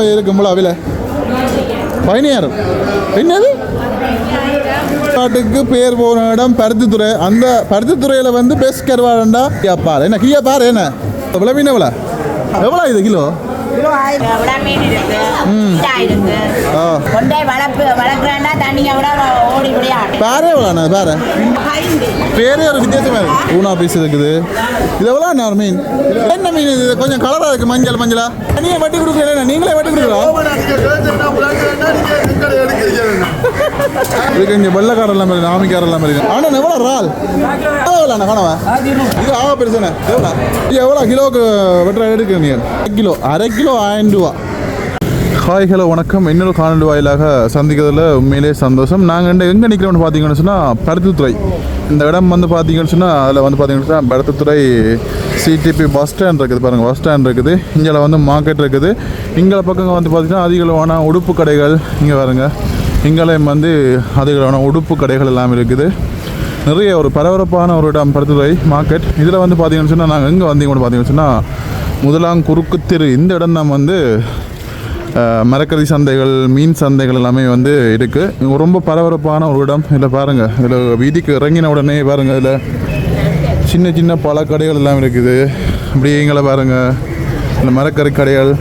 இருக்கும்போல அவில. பதினாயிரம் என்னது? பாட்டுக்கு பேர் போன இடம் பருத்தித்துறை. அந்த பருத்தித்துறையில் வந்து பெஸ்ட் கருவாடண்டா கியா பாரு. என்ன கியா பாரு என்ன? எவ்வளோ மீன் எவ்வளோ எவ்வளோ இது கிலோ? கிலோ ஆயிரம். விட மீன் இருக்கு இதா இருக்கு. ஆ. கொண்டே வளர்ப்பு வளர்க்குறாண்டா தண்ணியை விட ஓடி விளையாடு பாரு எவ்வளோண்ணா பாரு? பேரே ஒரு வித்தியாசமா இருக்கு. ஊனா பீஸ் இருக்குது. இது எவ்வளோ என்ன ஒரு மீன்? என்ன மீன் இது? கொஞ்சம் கலராக இருக்கு மஞ்சள் மஞ்சளா? தனியாக வட்டி கொடுக்குறீங்களா நீங்களே வட்டி கொடுக்குறோம் இதுக்கு இங்கே வெள்ளைக்காரெல்லாம் மாதிரி நாமிக்காரெல்லாம் மாதிரி ஆனால் எவ்வளோ ரால்? எவ்வளோ அண்ணா கனவா? இது ஆக பெருசுண்ணே எவ்வளோ இது எவ்வளோ கிலோவுக்கு வெட்டுற எடுக்க நீங்கள் அரை கிலோ அரை கிலோ ஆயிரம் ரூபா. ஹாய் ஹலோ வணக்கம். இன்னொரு காணொலி வாயிலாக சந்திக்கிறதுல உண்மையிலே சந்தோஷம். நாங்கள் எங்கே நிற்கிறோம்னு பார்த்தீங்கன்னு சொன்னால் பருத்தித்துறை. இந்த இடம் வந்து பார்த்தீங்கன்னு சொன்னால் அதில் வந்து பார்த்தீங்கன்னு சொன்னால் பருத்தித்துறை சிடிபி பஸ் ஸ்டாண்ட் இருக்குது பாருங்கள் பஸ் ஸ்டாண்ட் இருக்குது. இங்கே வந்து மார்க்கெட் இருக்குது. இங்கே பக்கம் வந்து பார்த்தீங்கன்னா அதிகளவான உடுப்பு கடைகள் இங்கே பாருங்க. இங்கேயும் வந்து அதுக்கான உடுப்பு கடைகள் எல்லாம் இருக்குது. நிறைய ஒரு பரபரப்பான ஒரு இடம் பருத்துறை மார்க்கெட் இதில் வந்து பார்த்தீங்கன்னு சொன்னால் நாங்கள் எங்கே வந்தீங்கன்னு பார்த்தீங்கன்னு சொன்னால் முதலாம் குறுக்கு தெரு. இந்த இடம் தான் வந்து மரக்கறி சந்தைகள் மீன் சந்தைகள் எல்லாமே வந்து இருக்குது ரொம்ப பரபரப்பான ஒரு இடம். இதில் பாருங்கள் இதில் வீதிக்கு இறங்கின உடனே பாருங்கள் இதில் சின்ன சின்ன பல கடைகள் எல்லாம் இருக்குது. அப்படியே எங்களை பாருங்கள் இந்த மரக்கறி கடைகள்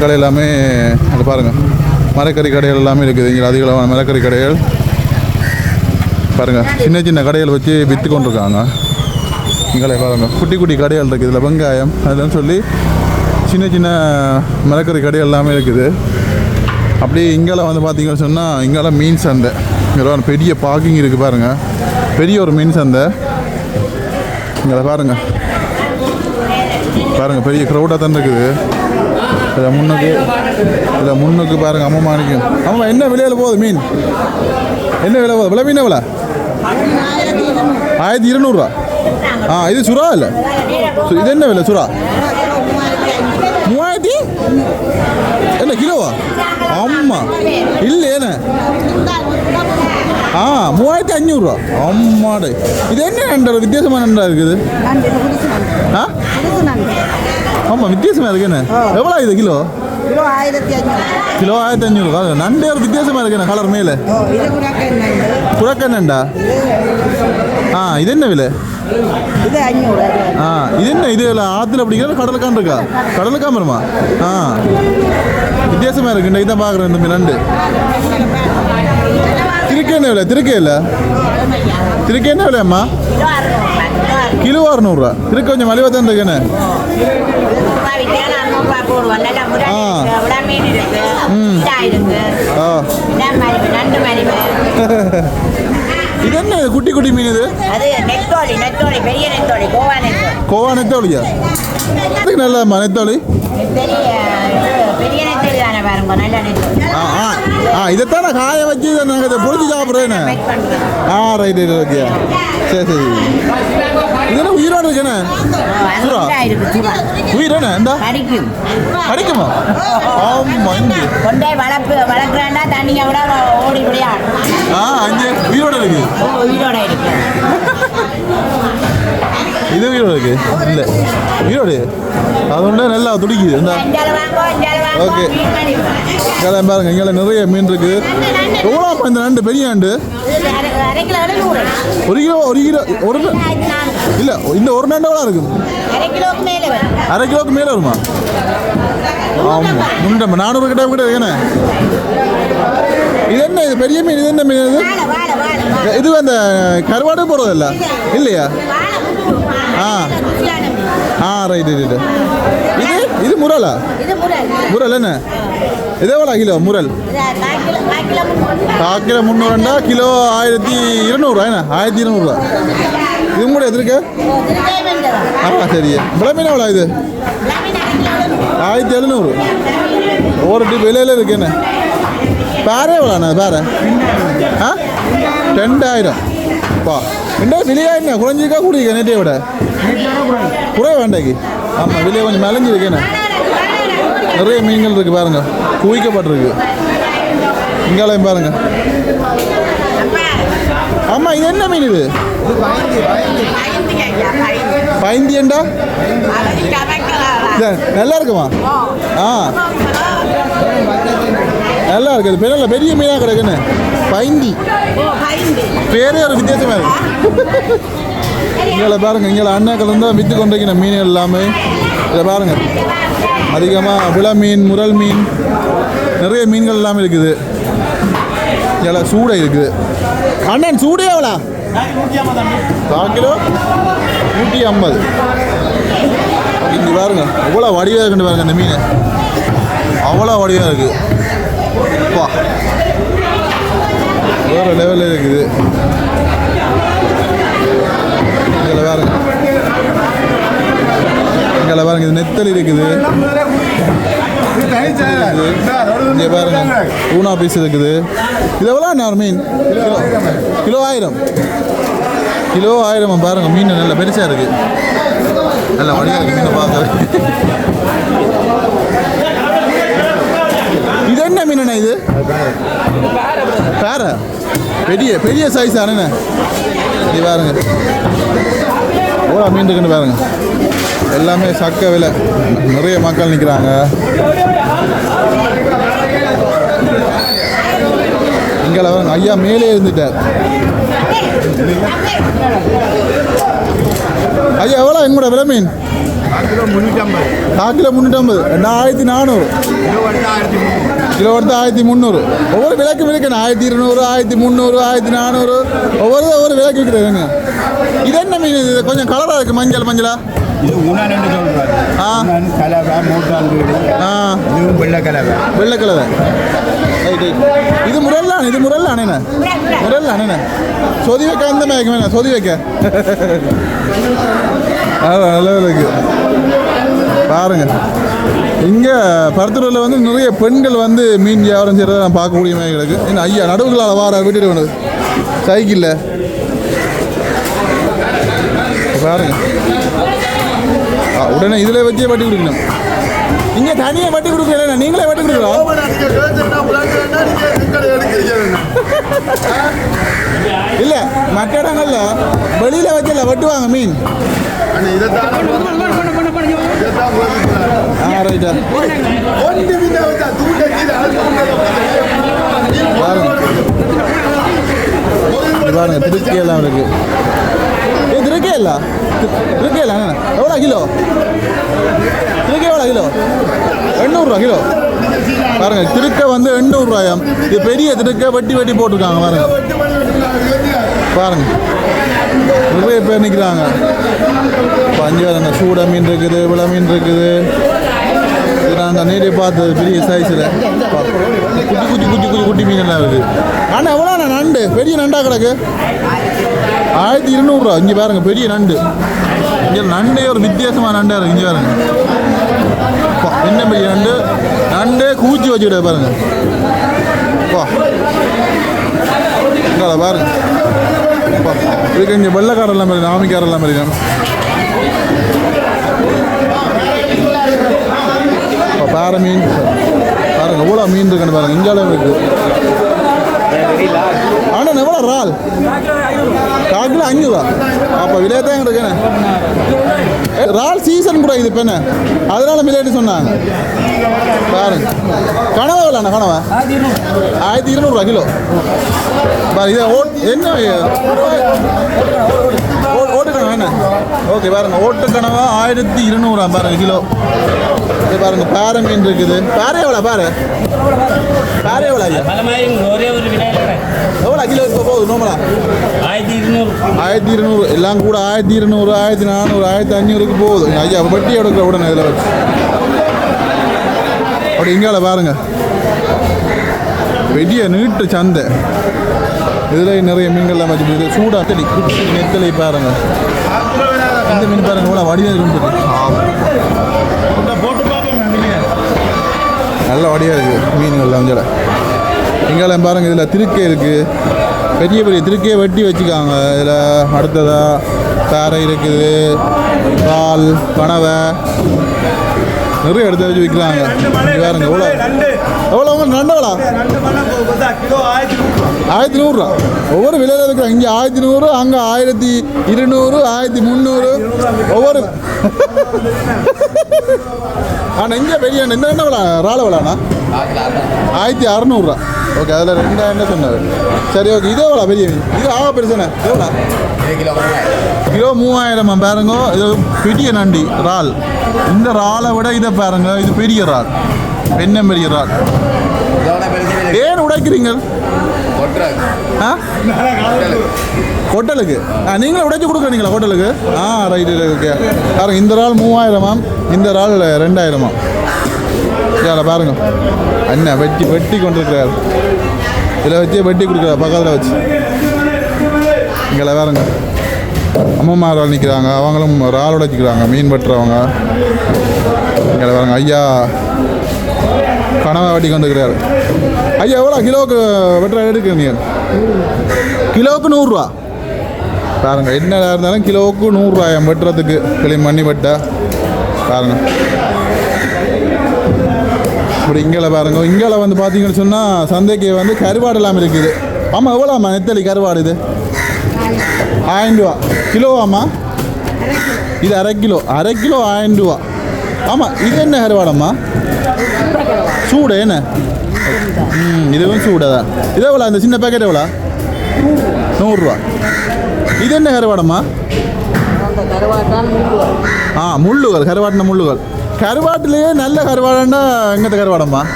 கடை எல்லாமே அதை பாருங்கள் மரக்கறி கடைகள் எல்லாமே இருக்குது. இங்கே அதிகளவான மரக்கறி கடைகள். பாருங்கள் சின்ன சின்ன கடைகள் வச்சு விற்று கொண்டிருக்காங்க. இங்கே பாருங்கள் குட்டி குட்டி கடைகள் இருக்குது. இதில் வெங்காயம் அதெல்லாம் சொல்லி சின்ன சின்ன மரக்கறி கடைகள் எல்லாமே இருக்குது. அப்படியே இங்கெல்லாம் வந்து பார்த்தீங்கன்னு சொன்னால் இங்கெல்லாம் மீன் சந்தை. இங்கே ஒரு பெரிய பார்க்கிங் இருக்குது பாருங்கள் பெரிய ஒரு மீன் சந்தை. இங்கே பாருங்கள் பாருங்கள் பெரிய க்ரௌடாக தான் இருக்குது. இதில் முன்னுக்கு இதில் முன்னுக்கு பாருங்கள் அம்மா மாணிக்கும். அம்மா என்ன விலையில் போகுது மீன்? என்ன விலை போகுது? விலை மீன் எவ்வளோ? ஆயிரத்தி இருநூறுவா. ஆ இது சுறா இல்லை? இது என்ன விலை சுறா? மூவாயிரத்தி? என்ன கிலோவா? ஆமாம் இல்லை என்ன? ஆ மூவாயிரத்தி அஞ்சூறுரூவா அம்மாடே. இது என்ன நண்டா வித்தியாசமான நண்டா இருக்குது? ஆ? ஆமாம் வித்தியாசமாக இருக்கு என்ன? எவ்வளோ இது கிலோ? கிலோ ஆயிரத்தி அஞ்சூறு கிலோ ஆயிரத்தி அஞ்சூறு நண்டே ஒரு வித்தியாசமாக இருக்கு என்ன கலர் மேலே? புறக்கண்ணண்டா ஆ இது என்ன விலை? இது அஞ்சூறு ஆ இது என்ன இது ஆற்றுல பிடிக்கிறது கடலுக்கான் இருக்கா கடலுக்காம வருமா? ஆ. வித்தியாசமாக இருக்கு இன்றைக்கு தான் பார்க்குறேன் இந்த நண்டு. திருக்க என்ன விலை? திருக்க இல்லை? திருக்க என்ன விலையம்மா? கிலோ அறுநூறுவா திருக்க கொஞ்சம் மலிவாக தான் இருக்குன்னு அறுநூறுபா வித்தியாசம் அறுநூறுபா போடுவோம் நல்லா முறை ஆ. இருக்கு விட மீன் இருக்கு இதா இருக்கு. மரிவு நண்டு மரிவு இது என்ன குட்டி குட்டி மீன் இது? அது நெத்தோலி நெத்தோலி பெரிய நெத்தோலி கோவா நெத்தோலி. கோவா நெத்தோலியா? இதுக்கு நல்லம்மா நெத்தோலி? பெரிய பெரிய நெத்தோலி தானே பாருங்க நல்ல நெத்தோலி. ஆ ஆ ஆ இதைத்தான் காய வச்சு நாங்கள் இதை பொறிச்சு சாப்பிட்றேன்னு ஆ ரைட் ரைட் ஓகே சரி சரி. இது என்ன உயிரோடு இருக்குண்ணே சுறா. உயிரானே? இந்த. கடிக்கும் கிடைக்குமா ஆமாம் இங்கே. கொண்டே வளர்ப்பு வளர்க்குறாண்டா தண்ணியை விட ஓடி விளையாடும் ஆ அங்கே உயிரோடு இருக்கு. உயிரோட இருக்கு. இது உயிரோடு இருக்கு? இல்லை. உயிரோடு. அது ஒன்று நல்லா துடிக்குது. இந்த. மடிவு. இங்கே பாருங்க இங்கே நிறைய மீன் இருக்கு. எவ்வளோ இந்த நண்டு? பெரிய நண்டு? ஒரு கிலோ ஒரு கிலோ ஒரு இல்லை இந்த ஒரு நண்டு எவ்வளோ இருக்கும் அரை கிலோவுக்கு மேலே வரும். ஆமாம் முன்னூற்றம்பது நானூறு கிட்ட கிட்ட இருக்குண்ணே இது என்ன இது? பெரிய மீன் இது என்ன மீன் இது? இது அந்த கருவாடு போடுறது இல்லை இல்லையா. ஆ. ஆ ரைட் இது இது இது முரலா? இது முரல். முரல் என்ன? இது எவ்வளோ கிலோ முரல். காக்கிலோ முந்நூறுண்டா கிலோ ஆயிரத்தி இருநூறுவா. என்ன? ஆயிரத்தி இருநூறுவா. இது கூட எதிர்க்க? ஆ சரி. எவ்வளோ இது. ஆயிரத்தி எழுநூறு. ஒரு டிப் விலையில் இருக்கு என்ன? பேர எவ்வளோண்ணா பேர? ஆ? ரெண்டாயிரம். பா. என்ன விலையா என்ன? குறைஞ்சிக்கா கூடியிருக்க நேற்றைய விட? குறை வேண்டாக்கி. ஆமாம் விலையை கொஞ்சம் மெலஞ்சிருக்கு என்ன? நிறைய மீன்கள் இருக்குது பாருங்க. குவிக்கப்பட்டிருக்கு. இங்காலையும் பாருங்க. அப்பா, ஆமாம் இது என்ன மீன் இது? இது நல்லா இருக்குமா? ஆ. நல்லா இருக்குது பெரிய பெரிய மீனாக கிடக்குன்னு பைந்தி. பேரே ஒரு வித்தியாசமாக இருக்கு. இங்கே பாருங்க இங்கே அண்ணாக்கள் இருந்தால் விற்று கொண்டிருக்கிற மீன் எல்லாமே. இதை பாருங்க. அதிகமாக விள மீன் முரல் மீன் நிறைய மீன்கள் எல்லாமே இருக்குது. இங்கே சூடை இருக்குது. அண்ணன் சூடே எவ்வளோ? கால் கிலோ நூற்றி ஐம்பது. இங்கே பாருங்க எவ்வளோ வடிவாக இருக்குன்னு பாருங்க இந்த மீன். அவ்வளோ வடிவாக இருக்குது. வேறு லெவலில் இருக்குது. நெத்தல் இருக்குது. இங்கே பாருங்க. ஊனா பீஸ் இருக்குது. இது எவ்வளோ மீன்? கிலோ கிலோ ஆயிரம். கிலோ ஆயிரம் பாருங்க. மீன் நல்ல பெருசாக இருக்குது நல்ல வழியாக இருக்கு மீனை பார்க்க இது என்ன மீனண்ணா இது? பேர? பெரிய பெரிய சைஸ் அண்ணே? இது பாருங்க. எவ்வளோ மீன் இருக்குன்னு பாருங்க. எல்லாமே சக்க விலை. நிறைய மக்கள் நிற்கிறாங்க இங்கே பாருங்க ஐயா மேலே இருந்துட்டார். ஐயா எவ்வளோ எங்கூட விலை மீன்? கால் கிலோ முந்நூற்றம்பது ரெண்டாயிரத்தி நானூறு. கிலோ எடுத்து ஆயிரத்தி முந்நூறு ஒவ்வொரு விலைக்கு விற்கணும் ஆயிரத்தி இருநூறு ஆயிரத்தி முந்நூறு ஆயிரத்தி நானூறு. ஒவ்வொரு ஒவ்வொரு விலைக்கு விற்கிறதுங்க இது என்ன மீன் இது? கொஞ்சம் கலராக இருக்குது மஞ்சள் மஞ்சளாக இது உணான்னு சொல்றாரு. கலவை மூட்டாண்டு ஆ. இதுவும் வெள்ளை கலவை. வெள்ளை கலவை. ரைட் ரைட் இது முரல்லான இது முரல்லானே முரல்லானே சொதி வைக்க அந்த மேய்க்க வேணாம் சொதி வைக்க. நல்லா இருக்கு. பாருங்க. இங்கே பருத்தூரில் வந்து நிறைய பெண்கள் வந்து மீன் வியாபாரம் செய்கிறத நான் பார்க்கக்கூடிய மாதிரி கிடக்கு. என்ன ஐயா நடுவுகளால் வார விட்டுட்டு வேணும் சைக்கிளில். பாருங்க. ஆ, உடனே இதில் வச்சே வட்டி கொடுக்கணும். இங்கே தனியாக வட்டி கொடுக்கல நீங்களே வட்டி கொடுக்கலாம் இல்லை மற்ற இடங்கள்ல வெளியில் வச்சல வெட்டுவாங்க மீன். ஆ ரைட்டா பாருங்க இது திருக்கி திருக்கே இல்ல திருக்கே இல்ல எவ்வளோ கிலோ திருக்கே எவ்வளோ கிலோ எண்ணூறுரூவா கிலோ பாருங்க திருக்க வந்து எண்ணூறுரூவாயாம் இது பெரிய திருக்க வெட்டி வெட்டி போட்டிருக்காங்க பாருங்க. பாருங்க. நிறைய பேர் நிற்கிறாங்க பஞ்சு சூட மீன் இருக்குது விள மீன் இருக்குது. இது நாங்கள் நேரே பார்த்தது பெரிய சைஸில் குட்டி குட்டி குட்டி குட்டி குட்டி மீன் எல்லாம் இருக்குது ஆனால் எவ்வளோ நண்டு? பெரிய நண்டா கிடக்கு? ஆயிரத்தி இருநூறுவா இங்கே பாருங்க பெரிய நண்டு. இங்கே நண்டே ஒரு வித்தியாசமான நண்டாக இருக்குது இங்கே பாருங்க. என்ன பெரிய நண்டு? நண்டே கூச்சி வச்சுக்கிட்ட பாருங்க. அப்பா பாருங்க. இதுக்கு இங்கே வெள்ளக்காரெல்லாம் மாதிரி ஆமிக்காரெல்லாம் மாதிரி பாறை மீன். எவ்வளோ மீன் இருக்குன்னு பாருங்க இங்காலும் இருக்கு. ஆனால் எவ்வளோ ரால்? காக்கில் கிலோ அப்போ விலை தான் இருக்குண்ணே ஏ, சீசன் கூட இது பெண்ணு அதனால விலைட்டு சொன்னாங்க. பாருங்க. கனவா இல்லைண்ணா கனவா? ஆயிரத்தி இருநூறுவா கிலோ. பாரு இதை என்ன பாருங்க ஓகே பாருங்க. ஓட்டுக்கணவா ஆயிரத்தி இருநூறா பாருங்க கிலோ. இது பாருங்க பாறை மீன் இருக்குது. பாறை எவ்வளோ பாரு பாறை எவ்வளோ ஐயா? எவ்வளோ கிலோ இப்போ போகுது நோமலா ஆயிரத்தி இருநூறு ஆயிரத்தி இருநூறு. எல்லாம் கூட ஆயிரத்தி இருநூறு ஆயிரத்தி நானூறு ஆயிரத்தி அஞ்சூறுக்கு போகுது. ஐயா வட்டி எடுக்கிற உடனே இதில் வச்சு. அப்படி இங்கால பாருங்க. வெடிய நீட்டு சந்தை. இதில் நிறைய மீன்கள்லாம் வச்சு இது சூடாக குட்டி நெத்தலை பாருங்க. இந்த மீன் பாருங்க கூட வடிவாக இருக்குது நல்ல வடிவாக இருக்குது மீன்கள்லாம் வந்து இங்கெல்லாம் பாருங்க இதில் திருக்கை இருக்குது பெரிய பெரிய திருக்கையை வெட்டி வச்சுக்காங்க. இதில் அடுத்ததாக பாறை இருக்குது பால் கனவை. நிறைய இடத்துல வச்சு விற்கிறாங்க. பாருங்க எவ்வளோ எவ்வளோ உங்க நண்டவளா? ஆயிரத்தி நூறுரூவா. ஒவ்வொரு விலையில இருக்கிறாங்க இங்கே ஆயிரத்தி நூறு அங்கே ஆயிரத்தி இருநூறு ஆயிரத்தி முந்நூறு. ஒவ்வொரு ஆனால் இங்கே பெரிய இந்த என்ன விழா ராள விழாண்ணா ஆயிரத்தி அறநூறுரூவா. ஓகே அதில் ரெண்டாயிரம் சொன்னார்? சரி ஓகே இதே விழா பெரிய மீன்? இது ஆக பெருசுண்ணே எவ்வளோ கிலோ மூவாயிரம். பாருங்க. இது பெரிய நண்டி இறால். இந்த இறாலை விட இதை பாருங்க இது பெரிய இறால். என்ன பெரிய இறால். ஏன் உடைக்கிறீங்க? ஆ? ஹோட்டலுக்கு ஆ நீங்களே உடைச்சு கொடுக்குறீங்களா ஹோட்டலுக்கு ஆ ரைட்டு ஓகே பாருங்க இந்த இறால் மூவாயிரமாம் இந்த இறால் ரெண்டாயிரமா இதில் பாருங்க. என்ன வெட்டி வெட்டி கொண்டிருக்கிறார். இதில் வச்சு வெட்டி கொடுக்குறாரு பக்கத்தில் வச்சு. இங்கே பாருங்க அம்மம்மாரால் நிற்கிறாங்க அவங்களும் இறால் உடைச்சிக்கிறாங்க மீன் வெட்டுறவங்க. இங்கே வேறுங்க ஐயா. கனவை வெட்டி கொண்டிருக்கிறார். ஐயா எவ்வளோ கிலோவுக்கு வெட்டுற எடுக்கிறீங்க கிலோவுக்கு நூறுரூவா பாருங்க என்ன இருந்தாலும் கிலோவுக்கு நூறுரூவாயம் வெட்டுறதுக்கு கிளீன் பண்ணி வெட்ட. பாருங்கள் இப்படி இங்கே பாருங்க. இங்கே வந்து பார்த்தீங்கன்னு சொன்னால் சந்தைக்கு வந்து கருவாடு எல்லாம் இருக்குது. ஆமாம் எவ்வளோம்மா நெத்தலி கருவாடு இது. ஆயிரம் ரூபா. கிலோவாம்மா? இது அரை கிலோ. அரை கிலோ ஆயிரம் ரூபா. ஆமாம் இது என்ன கருவாடம்மா? சூடு என்ன? ம் இதுவும் சூடு தான் இது எவ்வளோ அந்த சின்ன பேக்கெட் எவ்வளோ நூறுரூவா இது என்ன கருவாடம்மா? ஆ முள்ளுகள். கருவாட்டின முள்ளுகள். கருவாட்டிலேயே நல்ல கருவாடுன்னா எங்கத்த கருவாடம்மா?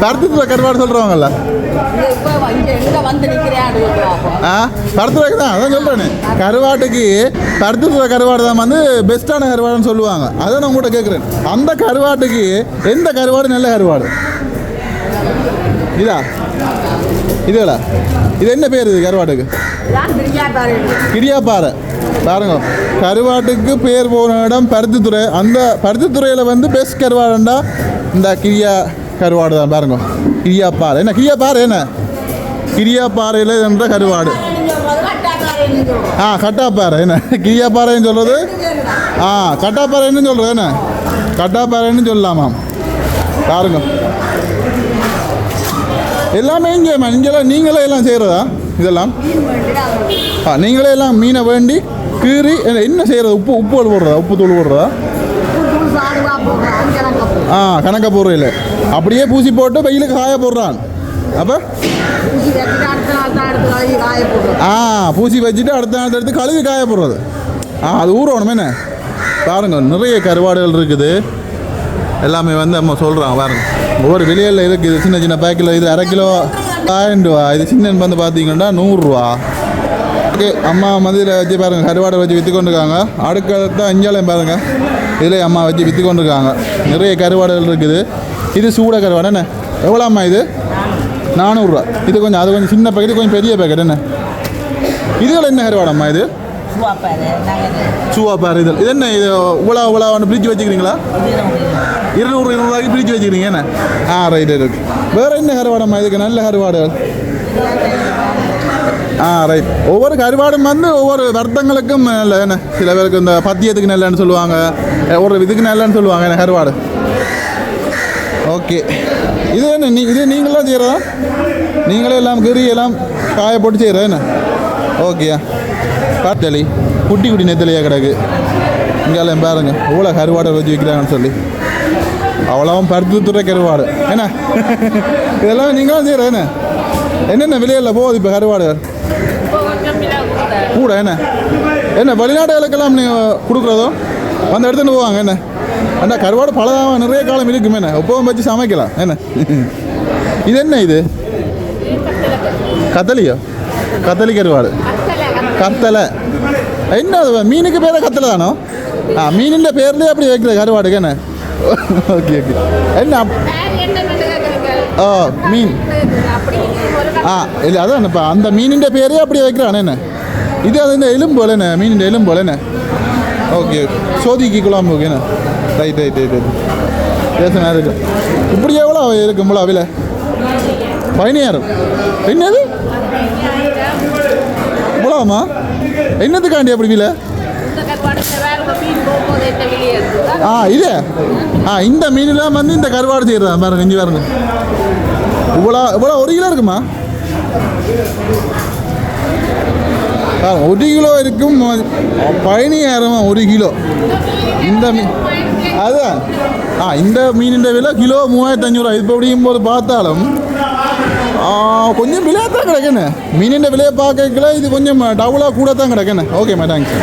பருத்தத்தில் கருவாடு சொல்கிறவங்கல்ல ஆ பருத்துறைக்கு தான் அதான் சொல்கிறேனே கருவாட்டுக்கு பருத்துறை கருவாடு தான் வந்து பெஸ்ட்டான கருவாடுன்னு சொல்லுவாங்க. அதை நான் உங்கள்கிட்ட கேட்குறேன் அந்த கருவாட்டுக்கு எந்த கருவாடு நல்ல கருவாடு? இதா? இதுல இது என்ன பேர் இது கருவாட்டுக்கு? கிரியாப்பாறை பாருங்க. கருவாட்டுக்கு பேர் போன இடம் பருத்தித்துறை அந்த பருத்தித்துறையில் வந்து பெஸ்ட் கருவாடுண்டா? இந்த கிரியா கருவாடு தான் பாருங்க. கிரியாப்பாறை. என்ன கிரியாப்பாறை என்ன? கிரியாப்பாறையில் என்ற கருவாடு. ஆ கட்டாப்பாறை. என்ன? கிரியாப்பாறைன்னு சொல்கிறது ஆ கட்டாப்பாறைன்னு சொல்கிறது என்ன? கட்டாப்பாறைன்னு சொல்லலாமாம் பாருங்க. எல்லாமே இங்கே இங்கெல்லாம் நீங்களே எல்லாம் செய்கிறதா இதெல்லாம்? ஆ நீங்களே எல்லாம் மீனை வேண்டி கீறி என்ன- என்ன செய்கிறது உப்பு உப்பு தூள் போடுறதா உப்பு தூள் போடுறதா ஆ கணக்க போடுறதில்ல அப்படியே பூசி போட்டு வெயிலுக்கு காய போடுறான். அப்போ? ஆ பூசி வச்சுட்டு அடுத்த நாள் எடுத்து கழுவி காய போடுறது. ஆ அது ஊறணும் என்ன? பாருங்க நிறைய கருவாடுகள் இருக்குது. எல்லாமே வந்து நம்ம சொல்கிறான் பாருங்க. ஒவ்வொரு விலையில் இருக்குது சின்ன சின்ன பேக்கில் இது அரை கிலோ ஆயிரம் ரூபா. இது சின்ன வந்து பார்த்தீங்கன்னா நூறுரூவா ஓகே அம்மா மதியில் வச்சு பாருங்க கருவாடை வச்சு விற்று கொண்டிருக்காங்க அடுக்கடுத்த அஞ்சாலையும் பாருங்க. இதில் அம்மா வச்சு விற்று கொண்டிருக்காங்க நிறைய கருவாடுகள் இருக்குது. இது சூட கருவாடு என்ன? எவ்வளோ அம்மா இது? நானூறுரூவா. இது கொஞ்சம் அது கொஞ்சம் சின்ன பேக்கெட் கொஞ்சம் பெரிய பேக்கெட் என்ன? இதுகள் என்ன கருவாடம்மா இது? சூவா பாரு இது இது என்ன இது? உலா உலா ஒன்று பிரிட்ஜ் வச்சுக்கிறீங்களா? இருநூறு இருநூறுவாய்க்கு பிரிச்சு வச்சுக்கிறீங்க என்ன? ஆ ரைட் ரைட் வேறு என்ன கருவாடம்மா இதுக்கு? நல்ல கருவாடுகள். ஆ ரைட் ஒவ்வொரு கருவாடும் வந்து ஒவ்வொரு வர்த்தங்களுக்கும் நல்ல என்ன? சில பேருக்கு இந்த பத்தியத்துக்கு நல்லன்னு சொல்லுவாங்க. ஒரு இதுக்கு நல்லன்னு சொல்லுவாங்க என்ன கருவாடு. ஓகே இது என்ன நீ இது நீங்களாம் செய்கிறதா நீங்களே எல்லாம் கறி எல்லாம் காய போட்டு செய்கிறதா என்ன? ஓகேயா பார்த்தலி குட்டி குட்டி நெத்தலியாக கிடக்கு. இங்கெல்லாம் பாருங்க எவ்வளோ கருவாடை வச்சு வைக்கிறாங்கன்னு சொல்லி. அவ்வளோவும் பருத்து துறை கருவாடு. என்ன? இதெல்லாம் நீங்களும் செய்கிற என்ன? என்னென்ன விலையில் போகுது இப்போ கருவாடு? கூட என்ன? என்ன வெளிநாடுகளுக்கெல்லாம் நீங்கள் கொடுக்குறதோ? அந்த இடத்துல போவாங்க என்ன? அண்ணா கருவாடு பழதாக நிறைய காலம் இருக்கும் என்ன? எப்பவும் வச்சு சமைக்கலாம் என்ன? இது என்ன இது? கத்தலியோ? கத்தலி கருவாடு. கத்தலை. என்ன மீனுக்கு பேர கத்தலை தானோ? ஆ மீனின் பேர்லேயே அப்படி வைக்கிற கருவாடுக்கு என்ன? ஓகே ஓகே என்ன? மீன். ஆ இல்லை அதான் இப்போ அந்த மீனின் பேரே அப்படி வைக்கிறான் என்ன? இது அது இந்த எலும்பு போல என்ன? மீனின் எலும்பு போல என்ன? ஓகே சோதிக்கு குழம்பு ஓகே என்ன? ரைட் ரைட் ரைட் ரைட் பேசினா இருக்கு. இப்படி எவ்வளோ இருக்கும் போல அவில பதினாயிரம் என்னது? இவ்வளோமா என்னதுக்காண்டி அப்படி வீல? ஆ இது. ஆ இந்த மீன்லாம் வந்து இந்த கருவாடு செய்கிறதா பாருங்க இங்கே பாருங்க. இவ்வளோ இவ்வளோ ஒரு கிலோ இருக்குமா? ஆ ஒரு கிலோ இருக்கும். பதினாயிரமா ஒரு கிலோ. இந்த மீன் அதுதான் ஆ இந்த மீனின் விலை கிலோ மூவாயிரத்தி அஞ்சூறுவா இப்போ அப்படியும் போது பார்த்தாலும் கொஞ்சம் விலையாக தான் கிடக்குன்னு. மீனின் விலையை பார்க்கல இது கொஞ்சம் டபுளாக கூட தான் கிடக்குன்னு. ஓகேம்மா தேங்க்ஸ்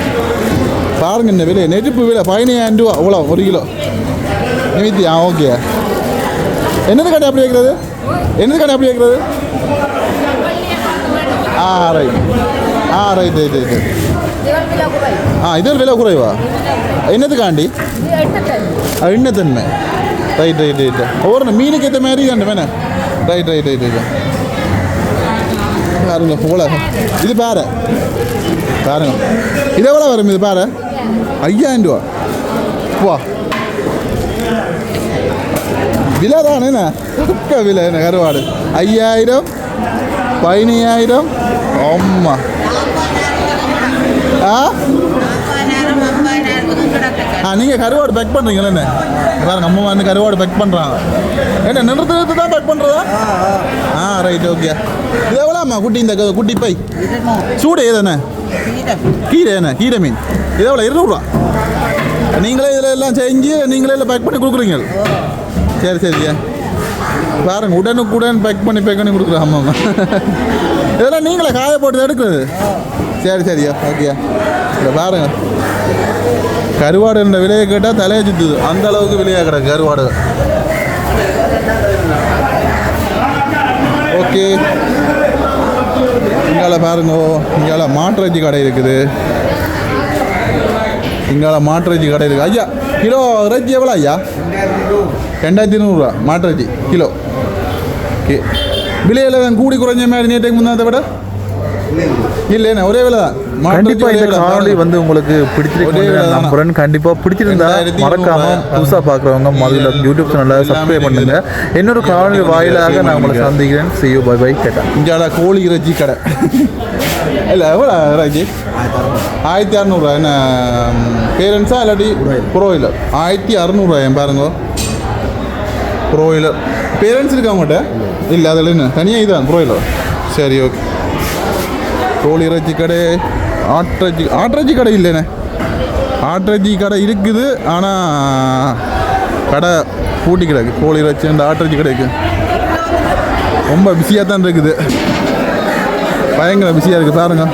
பாருங்க இந்த விலை. நெருப்பு விலை பதினையாயிரம் ரூபா. அவ்வளோ ஒரு கிலோ. நிமித்தி ஆ ஓகே. என்னது கடை அப்படி வைக்கிறது? என்னது கடை அப்படி வைக்கிறது? ஆ ரைட் ஆ ரைட் ரைட் ரைட் ஆ இது விலை குறைவா? என்னதுக்காண்டி ஆ, எண்ணத்தன்மை. ரைட் ரைட் ரைட் ஒவ்வொரு மீனுக்கு ஏற்ற மாதிரி கண்டு வேணே ரைட் ரைட் ரைட் ரைட் பாருங்க போல. இது பாரு. பாருங்க. இது எவ்வளோ வரும்? இது பாரு. ஐயாயிரம் ரூபா வா விலை தானே என்ன பக்க விலை என்ன கருவாடு ஐயாயிரம் பதினையாயிரம் ஆமாம் ஆ ஆ நீங்கள் கருவாடு பேக் பண்ணுறீங்களே என்ன பாருங்க அம்மா வந்து கருவாடு பேக் பண்ணுறாங்க என்ன நிறுத்து நிறுத்து தான் பேக் பண்ணுறதா ஆ ரைட் ஓகே இது எவ்வளோம்மா குட்டி இந்த குட்டி பை சூடு ஏதானே கீரை என்ன? கீரை மீன். இது எவ்வளோ இருநூறுவா. நீங்களே இதில் எல்லாம் செஞ்சு நீங்களே இல்லை பேக் பண்ணி கொடுக்குறீங்க. சரி சரியா பாருங்க உடனுக்குடன் பேக் பண்ணி பேக் பண்ணி கொடுக்குறோம் ஆமாம் இதெல்லாம் நீங்களே காய போட்டு எடுக்கிறது. சரி சரியா ஓகேயா இல்லை பாருங்க. கருவாடு என்ற விலையை கேட்டால் தலையை சுற்றுது அந்த அளவுக்கு விலையாக கிடக்கு கருவாடு. ஓகே இங்கால பாருங்க இங்கால மாட்டிறைச்சி கடை இருக்குது. இங்கால மாட்டிறைச்சி கடை இருக்குது. ஐயா கிலோ இறைச்சி எவ்வளோ ஐயா? ரெண்டாயிரத்தி நூறுரூவா மாட்டிறைச்சி கிலோ. ஓகே விலையில் கூடி குறைஞ்ச மாதிரி நேற்றைக்கு முன்னாடி விட இல்லைண்ணே ஒரே விலை தான். கண்டிப்பா இந்த காணொளி வந்து உங்களுக்கு பிடிச்சிருக்கு? நம்புறேன். கண்டிப்பா பிடிச்சிருந்தா மறக்காம புதுசா பாக்குறவங்க முதல்ல யூடியூப் சேனலை சப்ஸ்கிரைப் பண்ணுங்க. இன்னொரு காணொளி வாயிலாக நான் உங்களை சந்திக்கிறேன். You bye பை கேட்டேன் இங்கால கோழி இறைச்சி கடை. இல்லை எவ்வளோ இறைச்சி? ஆயிரத்தி அறநூறுவா என்ன பேரண்ட்ஸா இல்லாட்டி ப்ரோயிலர் ஆயிரத்தி அறநூறுவா என் பாருங்க. ப்ரோயிலர் பேரண்ட்ஸ் இருக்கா உங்கள்கிட்ட இல்லை அதில் என்ன? தனியாக இதுதான் ப்ரோயிலர் சரி ஓகே கோழி இறைச்சி கடை ஆட்டிறைச்சி ஆட்டிறைச்சி கடை இல்லைண்ணே. ஆட்டிறைச்சி கடை இருக்குது ஆனால் கடை பூட்டி கிடக்கு. கோழி இறைச்சி அந்த ஆட்டிறைச்சி கடைக்கு. ரொம்ப பிஸியாக தான் இருக்குது. பயங்கர பிஸியாக இருக்குது பாருங்கள்